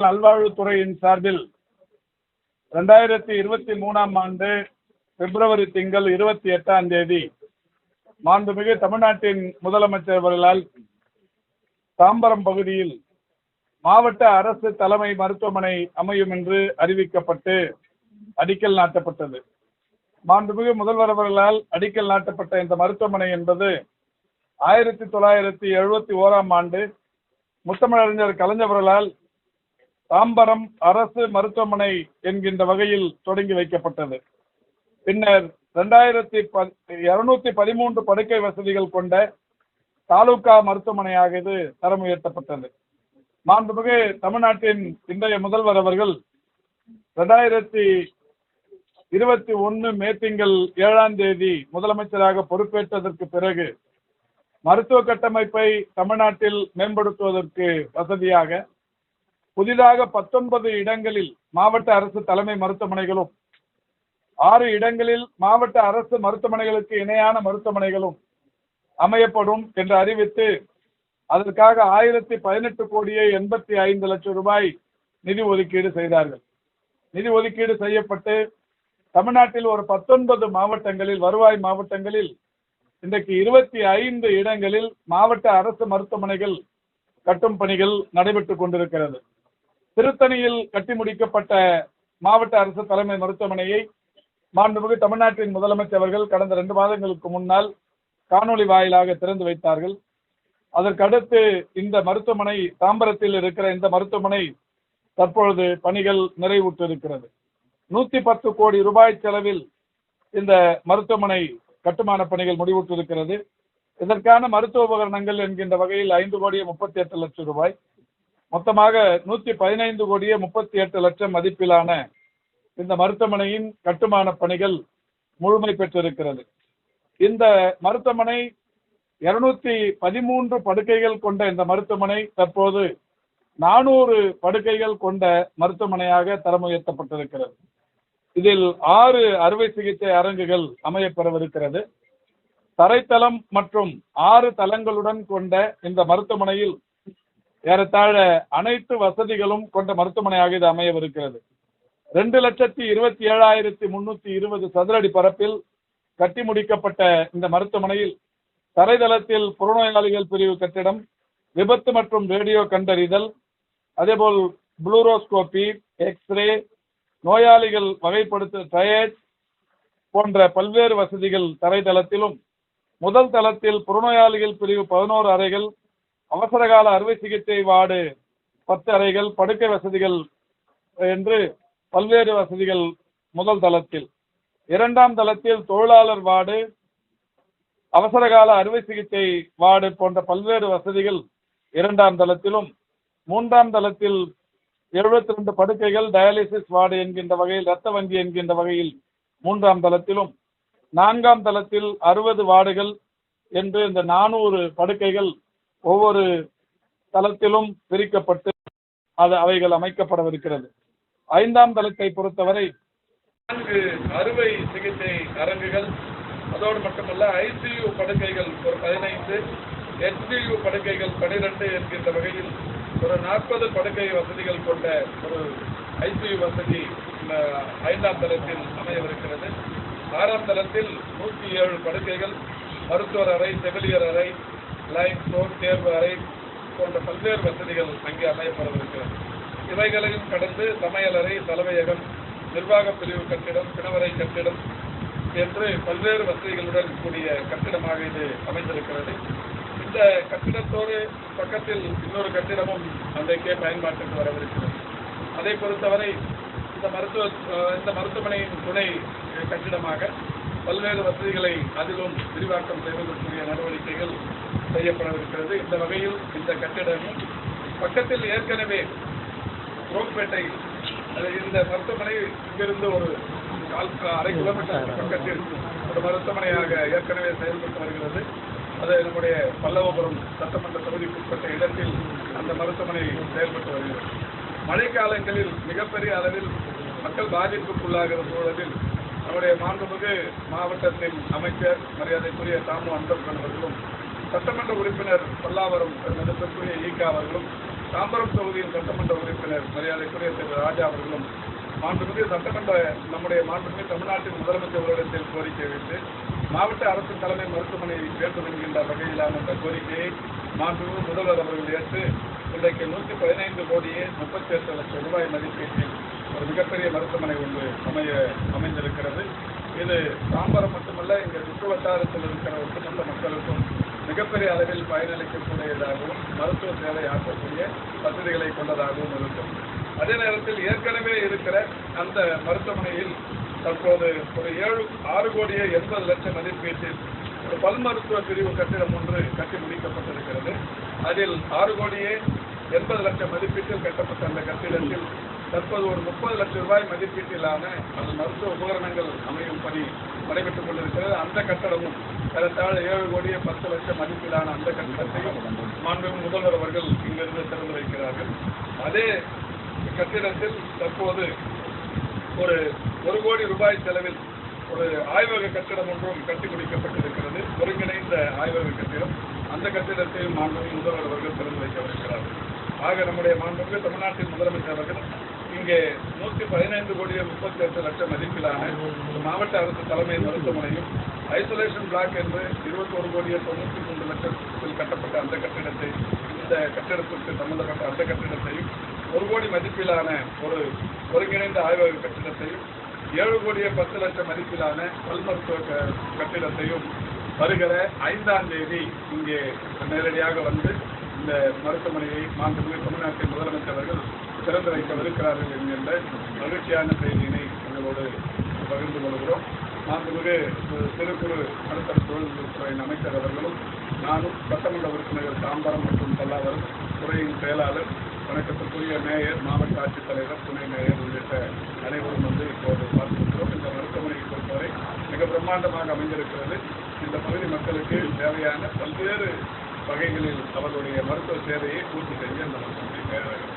நல்வாழ்வுத்துறையின் சார்பில் ரெண்டாயிரத்தி இருபத்தி மூணாம் ஆண்டு பிப்ரவரி திங்கள் இருபத்தி எட்டாம் தேதி மாண்புமிகு தமிழ்நாட்டின் முதலமைச்சர் அவர்களால் தாம்பரம் பகுதியில் மாவட்ட அரசு தலைமை மருத்துவமனை அமையும் என்று அறிவிக்கப்பட்டு அடிக்கல் நாட்டப்பட்டது. மாண்புமிகு முதல்வர் அவர்களால் அடிக்கல் நாட்டப்பட்ட இந்த மருத்துவமனை என்பது ஆயிரத்தி தொள்ளாயிரத்தி எழுபத்தி ஓராம் ஆண்டு முத்தமிழறிஞர் கலைஞர்களால் தாம்பரம் அரசு மருத்துவமனை என்கின்ற வகையில் தொடங்கி வைக்கப்பட்டது. பின்னர் ரெண்டாயிரத்தி இருநூத்தி பதிமூன்று படுக்கை வசதிகள் கொண்ட தாலுகா மருத்துவமனையாக இது தரம் உயர்த்தப்பட்டது. மாண்புமிகு தமிழ்நாட்டின் இன்றைய முதல்வர் அவர்கள் ரெண்டாயிரத்தி இருபத்தி ஒன்று மே திங்கள் ஏழாம் தேதி முதலமைச்சராக பொறுப்பேற்றதற்கு பிறகு மருத்துவ கட்டமைப்பை தமிழ்நாட்டில் மேம்படுத்துவதற்கு வசதியாக புதிதாக பத்தொன்பது இடங்களில் மாவட்ட அரசு தலைமை மருத்துவமனைகளும் ஆறு இடங்களில் மாவட்ட அரசு மருத்துவமனைகளுக்கு இணையான மருத்துவமனைகளும் அமையப்படும் என்று அறிவித்து அதற்காக ஆயிரத்தி பதினெட்டு கோடியே எண்பத்தி ஐந்து லட்சம் ரூபாய் நிதி ஒதுக்கீடு செய்தார்கள். நிதி ஒதுக்கீடு செய்யப்பட்டு தமிழ்நாட்டில் ஒரு பத்தொன்பது மாவட்டங்களில் வருவாய் மாவட்டங்களில் இன்றைக்கு இருபத்தி ஐந்து இடங்களில் மாவட்ட அரசு மருத்துவமனைகள் கட்டும் பணிகள் நடைபெற்றுக் கொண்டிருக்கிறது. திருத்தணியில் கட்டி முடிக்கப்பட்ட மாவட்ட அரசு தலைமை மருத்துவமனையை மாண்புமிகு தமிழ்நாட்டின் முதலமைச்சர் அவர்கள் கடந்த ரெண்டு மாதங்களுக்கு முன்னால் காணொலி வாயிலாக திறந்து வைத்தார்கள். அதற்கடுத்து இந்த மருத்துவமனை தாம்பரத்தில் இருக்கிற இந்த மருத்துவமனை தற்பொழுது பணிகள் நிறைவுற்றிருக்கிறது. நூத்தி பத்து கோடி ரூபாய் செலவில் இந்த மருத்துவமனை கட்டுமான பணிகள் முடிவுற்றிருக்கிறது. இதற்கான மருத்துவ உபகரணங்கள் என்கின்ற வகையில் ஐந்து கோடியே முப்பத்தி எட்டு லட்சம் ரூபாய். மொத்தமாக நூத்தி பதினைந்து கோடியே முப்பத்தி எட்டு லட்சம் மதிப்பிலான இந்த மருத்துவமனையின் கட்டுமான பணிகள் முழுமை பெற்றிருக்கிறது. இந்த மருத்துவமனை இருநூத்தி பதிமூன்று படுக்கைகள் கொண்ட இந்த மருத்துவமனை தற்போது நானூறு படுக்கைகள் கொண்ட மருத்துவமனையாக தரம் உயர்த்தப்பட்டிருக்கிறது இதில் ஆறு அறுவை சிகிச்சை அரங்குகள் அமையப்பெறவிருக்கிறது. தரைத்தளம் மற்றும் ஆறு தளங்களுடன் கொண்ட இந்த மருத்துவமனையில் ஏறத்தாழ அனைத்து வசதிகளும் கொண்ட மருத்துவமனையாக இது அமையவிருக்கிறது. ரெண்டு லட்சத்தி இருபத்தி ஏழாயிரத்தி முன்னூத்தி இருபது சதுரடி பரப்பில் கட்டி முடிக்கப்பட்ட இந்த மருத்துவமனையில் தரைதளத்தில் புறநோயாளிகள் பிரிவு கட்டிடம் விபத்து மற்றும் ரேடியோ கண்டறிதல் அதேபோல் புளூரோஸ்கோபி எக்ஸ்ரே நோயாளிகள் வகைப்படுத்த டயட் போன்ற பல்வேறு வசதிகள் தரைதளத்திலும் முதல் தளத்தில் புறநோயாளிகள் பிரிவு பதினோரு அறைகள் அவசரகால அறுவை சிகிச்சை வார்டு பத்து அறைகள் படுக்கை வசதிகள் என்று பல்வேறு வசதிகள் முதல் தளத்தில். இரண்டாம் தளத்தில் தொழிலாளர் வார்டு அவசரகால அறுவை சிகிச்சை வார்டு போன்ற பல்வேறு வசதிகள் இரண்டாம் தளத்திலும். மூன்றாம் தளத்தில் எழுபத்தி ரெண்டு படுக்கைகள் டயாலிசிஸ் வார்டு என்கின்ற வகையில் இரத்த வங்கி என்கின்ற வகையில் மூன்றாம் தளத்திலும். நான்காம் தளத்தில் அறுபது வார்டுகள் என்று இந்த நானூறு படுக்கைகள் ஒவ்வொரு தளத்திலும் பிரிக்கப்பட்டு அது அவைகள் அமைக்கப்படவிருக்கிறது. ஐந்தாம் தளத்தை பொறுத்தவரை நான்கு அறுவை சிகிச்சை அரங்குகள் அதோடு மட்டுமல்ல ஐசியு படுக்கைகள் ஒரு பதினைந்து எச்டியு படுக்கைகள் பனிரெண்டு என்கின்ற வகையில் ஒரு நாற்பது படுக்கை வசதிகள் கொண்ட ஒரு ஐசியு வசதி ஐந்தாம் தளத்தில் அமையவிருக்கிறது. ஆறாம் தளத்தில் நூற்றி ஏழு படுக்கைகள் மருத்துவர் அறை செவிலியர் அறை லைன் ஸ்டோன் தேர்வு அறை போன்ற பல்வேறு வசதிகள் அங்கே அமையப்படவிருக்கிறது. இவைகளையும் கடந்து சமையலறை தலைமையகம் நிர்வாக பிரிவு கட்டிடம் பிணவரை கட்டிடம் என்று பல்வேறு வசதிகளுடன் கூடிய கட்டிடமாக இது அமைந்திருக்கிறது. இந்த கட்டிடத்தோடு பக்கத்தில் இன்னொரு கட்டிடமும் அன்றைக்கே பயன்பாட்டுக்கு வரவிருக்கிறது. அதை பொறுத்தவரை இந்த மருத்துவ இந்த மருத்துவமனையின் துணை கட்டிடமாக பல்வேறு வசதிகளை அதிலும் விரிவாக்கம் செய்வதற்குரிய நடவடிக்கைகள் செய்யப்படவிருக்கிறது. இந்த வகையில் இந்த கட்டிடமும் பக்கத்தில் ஏற்கனவே ரோம்பேட்டை இந்த மருத்துவமனை இங்கிருந்து ஒரு கால் அரை கிலோமீட்டர் பக்கத்தில் ஒரு மருத்துவமனையாக ஏற்கனவே செயல்பட்டு வருகிறது. அது நம்முடைய பல்லவபுரம் சட்டமன்ற தொகுதிக்குட்பட்ட இடத்தில் அந்த மருத்துவமனை செயல்பட்டு வருகிறது. மழைக்காலங்களில் மிகப்பெரிய அளவில் மக்கள் பாதிப்புக்குள்ளாகிற சூழலில் நம்முடைய மாண்புமிகு மாவட்டத்தின் அமைச்சர் மரியாதைக்குரிய தாமு அன்பரசன் அவர்களும் சட்டமன்ற உறுப்பினர் பல்லாவரம் மதிப்பிற்குரிய ஈகா அவர்களும் தாம்பரம் தொகுதியின் சட்டமன்ற உறுப்பினர் மரியாதைக்குரிய திரு ராஜா அவர்களும் மாண்புமிகு சட்டமன்ற நம்முடைய மாண்புமிகு தமிழ்நாட்டின் முதலமைச்சர் வருடத்தில் கோரிக்கை வைத்து மாவட்ட அரசு தலைமை மருத்துவமனை வேண்டும் என்கின்ற வகையிலான அந்த கோரிக்கையை மாண்புமிகு முதல்வர் அவர்கள் ஏற்று இன்றைக்கு நூற்றி பதினைந்து கோடியே முப்பத்தி எட்டு லட்சம் ரூபாய் மதிப்பீட்டில் ஒரு மிகப்பெரிய மருத்துவமனை ஒன்று அமைய அமைந்திருக்கிறது. இது தாம்பரம் மட்டுமல்ல இங்கே சுற்று வட்டாரத்தில் இருக்கிற ஒட்டுமொத்த மக்களுக்கும் மிகப்பெரிய அளவில் பயனளிக்கக்கூடியதாகவும் மருத்துவ சேவை ஆற்றக்கூடிய வசதிகளை கொண்டதாகவும் இருக்கும். அதே நேரத்தில் ஏற்கனவே இருக்கிற அந்த மருத்துவமனையில் தற்போது ஒரு ஏழு ஆறு கோடியே எண்பது லட்சம் மதிப்பீட்டில் ஒரு பல் மருத்துவ பிரிவு கட்டிடம் ஒன்று கட்டி முடிக்கப்பட்டிருக்கிறது. அதில் ஆறு கோடியே எண்பது லட்சம் மதிப்பீட்டில் கட்டப்பட்ட அந்த கட்டிடத்தில் தற்போது ஒரு முப்பது லட்சம் ரூபாய் மதிப்பீட்டிலான அந்த மருத்துவ உபகரணங்கள் அமையும் பணி நடைபெற்றுக் கொண்டிருக்கிறது. அந்த கட்டடமும் ஏறத்தாழ ஏழு கோடியே பத்து லட்சம் மதிப்பிலான அந்த கட்டிடத்தையும் மாண்புமிகு முதல்வர் அவர்கள் இங்கிருந்து திறந்து வைக்கிறார்கள். அதே கட்டிடத்தில் தற்போது ஒரு ஒரு கோடி ரூபாய் செலவில் ஒரு ஆய்வக கட்டிடம் ஒன்றும் கட்டி முடிக்கப்பட்டிருக்கிறது. ஒருங்கிணைந்த ஆய்வக கட்டிடம். அந்த கட்டிடத்தையும் மாண்புமிகு முதல்வர் அவர்கள் திறந்து வைக்கவிருக்கிறார்கள். ஆக நம்முடைய மாண்புமிகு தமிழ்நாட்டின் முதலமைச்சர் அவர்கள் இங்கே நூற்றி பதினைந்து கோடியே முப்பத்தி எட்டு லட்சம் மதிப்பிலான ஒரு மாவட்ட அரசு தலைமை மருத்துவமனையும் ஐசோலேஷன் பிளாக் என்று இருபத்தோரு கோடியே தொண்ணூற்றி மூன்று லட்சத்தில் கட்டப்பட்ட அந்த கட்டிடத்தை இந்த கட்டிடத்திற்கு சம்பந்தப்பட்ட அந்த கட்டிடத்தையும் ஒரு கோடி மதிப்பிலான ஒரு ஒருங்கிணைந்த ஆய்வக கட்டிடத்தையும் ஏழு கோடியே பத்து லட்சம் மதிப்பிலான பல் மருத்துவ கட்டிடத்தையும் வருகிற ஐந்தாம் தேதி இங்கே நேரடியாக வந்து இந்த மருத்துவமனையை மாண்புமிகு தமிழ்நாட்டின் முதலமைச்சர் அவர்கள் திறந்து வைக்கவிருக்கிறார்கள் என்கின்ற மகிழ்ச்சியான செய்தியினை உங்களோடு பகிர்ந்து கொள்கிறோம். மாண்புமிகு சிறு குறு நடுத்தர தொழில்நுட்பத்துறையின் அமைச்சர் அவர்களும் நானும் சட்டமன்ற உறுப்பினர்கள் தாம்பரம் மற்றும் பல்லாவரம் துறையின் செயலாளர் வணக்கத்திற்குரிய மேயர் மாவட்ட ஆட்சித்தலைவர் துணை மேயர் உள்ளிட்ட அனைவரும் வந்து இப்போது பார்த்திருக்கிறோம். இந்த மருத்துவமனையை பொறுத்தவரை மிக பிரம்மாண்டமாக அமைந்திருக்கிறது. இந்த பகுதி மக்களுக்கு தேவையான பல்வேறு வகைகளில் அவர்களுடைய மருத்துவ சேவையை பூர்த்தி செய்ய அந்த மருத்துவமனை தயாராக